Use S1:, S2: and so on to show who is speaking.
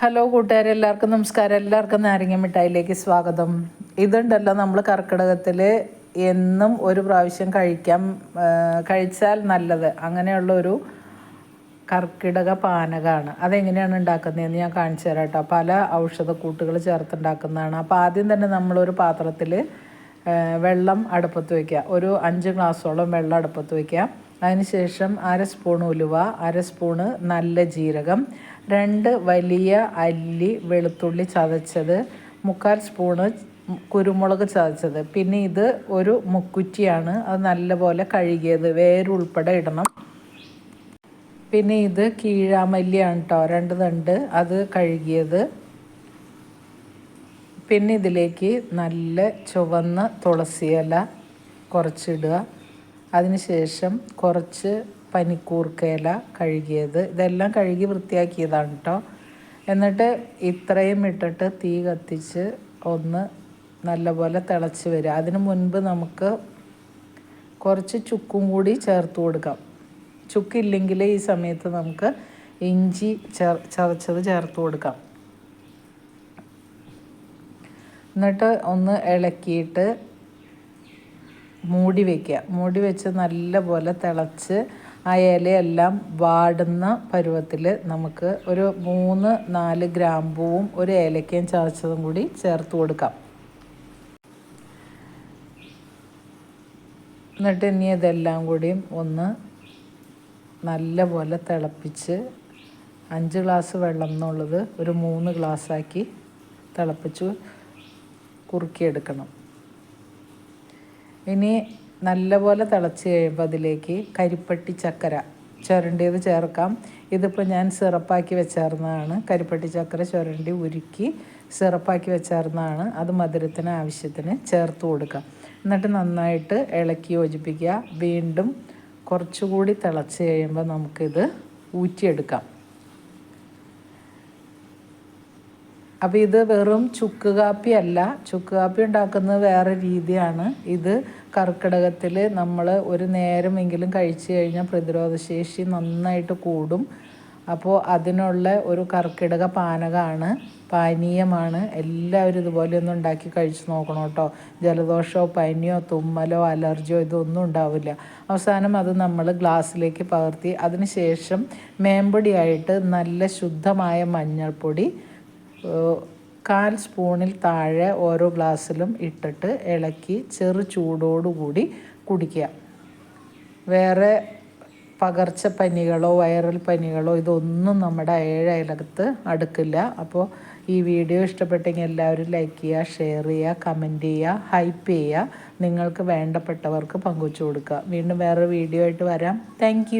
S1: Hello കൂട്ടുകാരെ എല്ലാവർക്കും നമസ്കാരം. എല്ലാവർക്കും നാരങ്ങ മിഠായിലേക്ക് സ്വാഗതം. ഇതുണ്ടല്ലോ നമ്മൾ കർക്കിടകത്തിൽ എന്നും ഒരു പ്രാവശ്യം കഴിക്കാം കഴിച്ചാൽ നല്ലത്. അങ്ങനെയുള്ള ഒരു കർക്കിടക പാനകമാണ് അതെങ്ങനെയാണ് ഉണ്ടാക്കുന്നതെന്ന് ഞാൻ കാണിച്ചു തരാം കേട്ടോ. പല ഔഷധക്കൂട്ടുകൾ ചേർത്തുണ്ടാക്കുന്നതാണ് അപ്പോൾ ആദ്യം തന്നെ നമ്മളൊരു പാത്രത്തിൽ വെള്ളം അടുപ്പത്ത് വയ്ക്കുക ഒരു അഞ്ച് ഗ്ലാസ്സോളം വെള്ളം അടുപ്പത്ത് വയ്ക്കുക അതിനുശേഷം അര സ്പൂൺ ഉലുവ അര സ്പൂണ് നല്ല ജീരകം രണ്ട് വലിയ അല്ലി വെളുത്തുള്ളി ചതച്ചത് മുക്കാൽ സ്പൂണ് കുരുമുളക് ചതച്ചത്. പിന്നെ ഇത് ഒരു മുക്കുറ്റിയാണ്. അത് നല്ലപോലെ കഴുകിയത്. വേരുൾപ്പെടെ ഇടണം. പിന്നെ ഇത് കീഴാമല്ലിയാണ് കേട്ടോ രണ്ട് തണ്ട് അത് കഴുകിയത്. പിന്നെ ഇതിലേക്ക് നല്ല ചുവന്ന തുളസിയില കുറച്ചിടുക. അതിനുശേഷം കുറച്ച് പനിക്കൂർക്കയില കഴുകിയത്. ഇതെല്ലാം കഴുകി വൃത്തിയാക്കിയതാണ് കേട്ടോ എന്നിട്ട് ഇത്രയും ഇട്ടിട്ട് തീ കത്തിച്ച് ഒന്ന് നല്ലപോലെ തിളച്ച് വരിക. അതിന് മുൻപ് നമുക്ക് കുറച്ച് ചുക്കും കൂടി ചേർത്ത് കൊടുക്കാം. ചുക്കില്ലെങ്കിൽ ഈ സമയത്ത് നമുക്ക് ഇഞ്ചി ചേർ ചതച്ചത് ചേർത്ത് കൊടുക്കാം. എന്നിട്ട് ഒന്ന് ഇളക്കിയിട്ട് മൂടി വയ്ക്കുക മൂടി വെച്ച് നല്ലപോലെ തിളച്ച് ആ ഇലയെല്ലാം വാടുന്ന പരുവത്തിൽ നമുക്ക് ഒരു മൂന്ന് നാല് ഗ്രാമ്പൂവും ഒരു ഏലക്കയും ചതച്ചതും കൂടി ചേർത്ത് കൊടുക്കാം. എന്നിട്ട് ഇനി ഇതെല്ലാം കൂടിയും ഒന്ന് നല്ലപോലെ തിളപ്പിച്ച് അഞ്ച് ഗ്ലാസ് വെള്ളം എന്നുള്ളത് ഒരു മൂന്ന് ഗ്ലാസ്സാക്കി തിളപ്പിച്ച്. കുറുക്കിയെടുക്കണം. ഇനി നല്ലപോലെ തിളച്ച് കഴിയുമ്പോൾ അതിലേക്ക് കരിപ്പട്ടി ചക്കര ചുരണ്ടിയത് ചേർക്കാം. ഇതിപ്പോൾ ഞാൻ സിറപ്പാക്കി വെച്ചേർന്നതാണ്. കരിപ്പട്ടി ചക്കര ചുരണ്ടി ഉരുക്കി സിറപ്പാക്കി വെച്ചേർന്നതാണ്. അത് മധുരത്തിന് ആവശ്യത്തിന് ചേർത്ത് കൊടുക്കാം. എന്നിട്ട് നന്നായിട്ട് ഇളക്കി യോജിപ്പിക്കുക. വീണ്ടും കുറച്ചുകൂടി തിളച്ച് കഴിയുമ്പോൾ നമുക്കിത് ഊറ്റിയെടുക്കാം. അപ്പോൾ ഇത് വെറും ചുക്ക് കാപ്പി അല്ല. ചുക്ക് കാപ്പി ഉണ്ടാക്കുന്നത് വേറെ രീതിയാണ്. ഇത് കർക്കിടകത്തിൽ നമ്മൾ ഒരു നേരമെങ്കിലും കഴിച്ചു കഴിഞ്ഞാൽ പ്രതിരോധശേഷി നന്നായിട്ട് കൂടും. അപ്പോൾ അതിനുള്ള ഒരു കർക്കിടക പാനകമാണ് പാനീയമാണ്. എല്ലാവരും ഇതുപോലെ ഒന്ന് ഉണ്ടാക്കി കഴിച്ചു നോക്കണം കേട്ടോ. ജലദോഷമോ പനിയോ തുമ്മലോ അലർജിയോ ഇതൊന്നും ഉണ്ടാവില്ല. അവസാനം അത് നമ്മൾ ഗ്ലാസ്സിലേക്ക് പകർത്തി അതിന് ശേഷം മേമ്പൊടിയായിട്ട് നല്ല ശുദ്ധമായ മഞ്ഞൾപ്പൊടി കാൽ സ്പൂണിൽ താഴെ ഓരോ ഗ്ലാസ്സിലും ഇട്ടിട്ട് ഇളക്കി ചെറു ചൂടോടുകൂടി കുടിക്കുക. വേറെ പകർച്ചപ്പനികളോ വൈറൽ പനികളോ ഇതൊന്നും നമ്മുടെ ഏഴയലകത്ത് അടുക്കില്ല. അപ്പോൾ ഈ വീഡിയോ ഇഷ്ടപ്പെട്ടെങ്കിൽ എല്ലാവരും ലൈക്ക് ചെയ്യുക ഷെയർ ചെയ്യുക കമന്റ് ചെയ്യുക ഹൈപ്പ് ചെയ്യുക. നിങ്ങൾക്ക് വേണ്ടപ്പെട്ടവർക്ക് പങ്കുവച്ചു കൊടുക്കുക. വീണ്ടും വേറൊരു വീഡിയോ ആയിട്ട് വരാം. താങ്ക്